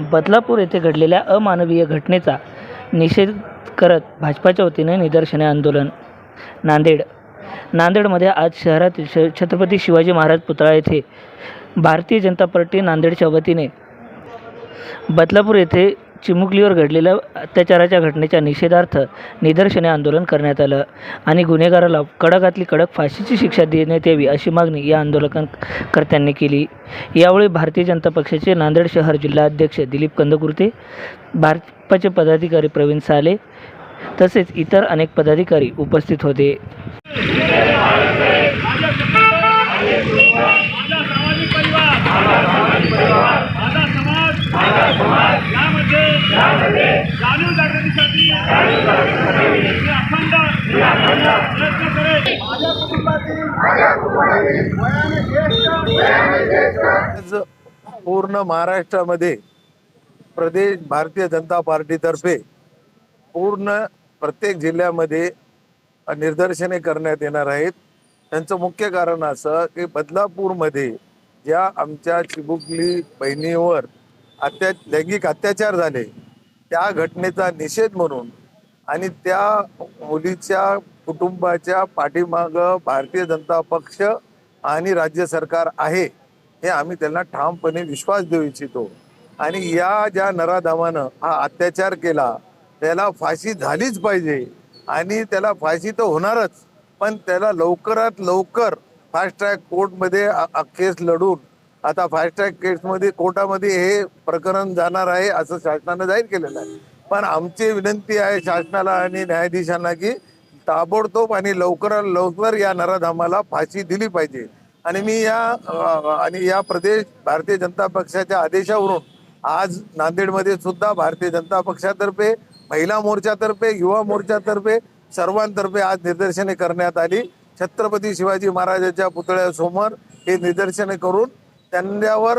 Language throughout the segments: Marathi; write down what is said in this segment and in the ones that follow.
बदलापूर येथे घडलेल्या अमानवीय घटनेचा निषेध करत भाजपाच्या वतीने निदर्शने आंदोलन. नांदेड. नांदेडमध्ये आज शहरातील श छत्रपती शिवाजी महाराज पुतळा येथे भारतीय जनता पार्टी नांदेडच्या वतीने बदलापूर येथे चिमुकलीवर घडलेल्या अत्याचाराच्या घटनेच्या निषेधार्थ निदर्शने आंदोलन करण्यात आलं आणि गुन्हेगाराला कडकातली कडक फाशीची शिक्षा देण्यात यावी अशी मागणी या आंदोलनकर्त्यांनी केली. यावेळी भारतीय जनता पक्षाचे नांदेड शहर जिल्हा अध्यक्ष दिलीप कंदकुर्ते भाजपाचे पदाधिकारी प्रवीण साले तसेच इतर अनेक पदाधिकारी उपस्थित होते. जाणीव जागृतीसाठी अखंड प्रयत्न माझ्या कुटुंबातील पूर्ण महाराष्ट्रामध्ये प्रदेश भारतीय जनता पार्टीतर्फे पूर्ण प्रत्येक जिल्ह्यामध्ये निदर्शने करण्यात येणार आहेत. त्यांचं मुख्य कारण असं की बदलापूरमध्ये ज्या आमच्या चिबुकली बहिणीवर अत्या लैंगिक अत्याचार झाले त्या घटनेचा निषेध म्हणून आणि त्या मुलीच्या कुटुंबाच्या पाठीमागं भारतीय जनता पक्ष आणि राज्य सरकार आहे हे आम्ही त्यांना ठामपणे विश्वास देऊ इच्छितो. आणि या ज्या नराधामानं हा अत्याचार केला त्याला फाशी झालीच पाहिजे. आणि त्याला फाशी तर होणारच पण त्याला लवकरात लवकर फास्ट ट्रॅक कोर्टमध्ये केस लढून आता फास्ट ट्रॅक केसमध्ये कोर्टामध्ये हे प्रकरण जाणार आहे असं शासनानं जाहीर केलेलं आहे. पण आमची विनंती आहे शासनाला आणि न्यायाधीशांना की ताबडतोब आणि लवकरात लवकर या नराधामाला फाशी दिली पाहिजे. आणि मी या आणि या प्रदेश भारतीय जनता पक्षाच्या आदेशावरून आज नांदेडमध्ये सुद्धा भारतीय जनता पक्षातर्फे महिला मोर्चातर्फे युवा मोर्चातर्फे सर्वांतर्फे आज निदर्शने करण्यात आली. छत्रपती शिवाजी महाराजांच्या पुतळ्यासमोर हे निदर्शने करून त्यांच्यावर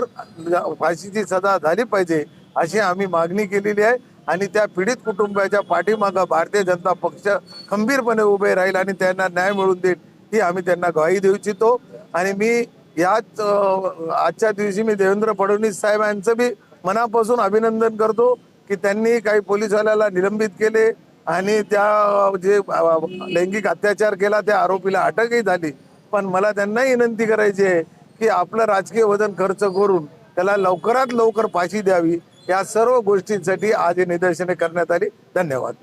फाशीची सजा झाली पाहिजे अशी आम्ही मागणी केलेली आहे. आणि त्या पीडित कुटुंबाच्या पाठीमागं भारतीय जनता पक्ष खंबीरपणे उभे राहील आणि त्यांना न्याय मिळवून देईल ही आम्ही त्यांना ग्वाही देऊ इच्छितो. आणि मी याच आजच्या दिवशी मी देवेंद्र फडणवीस साहेब यांचं बी मनापासून अभिनंदन करतो की त्यांनी काही पोलिसवाल्याला निलंबित केले आणि त्या जे लैंगिक अत्याचार केला त्या आरोपीला अटकही झाली. पण मला त्यांनाही विनंती करायची आहे की आपलं राजकीय वजन खर्च करून त्याला लवकरात लवकर फाशी द्यावी या सर्व गोष्टींसाठी आज निदर्शने करण्यात आली. धन्यवाद.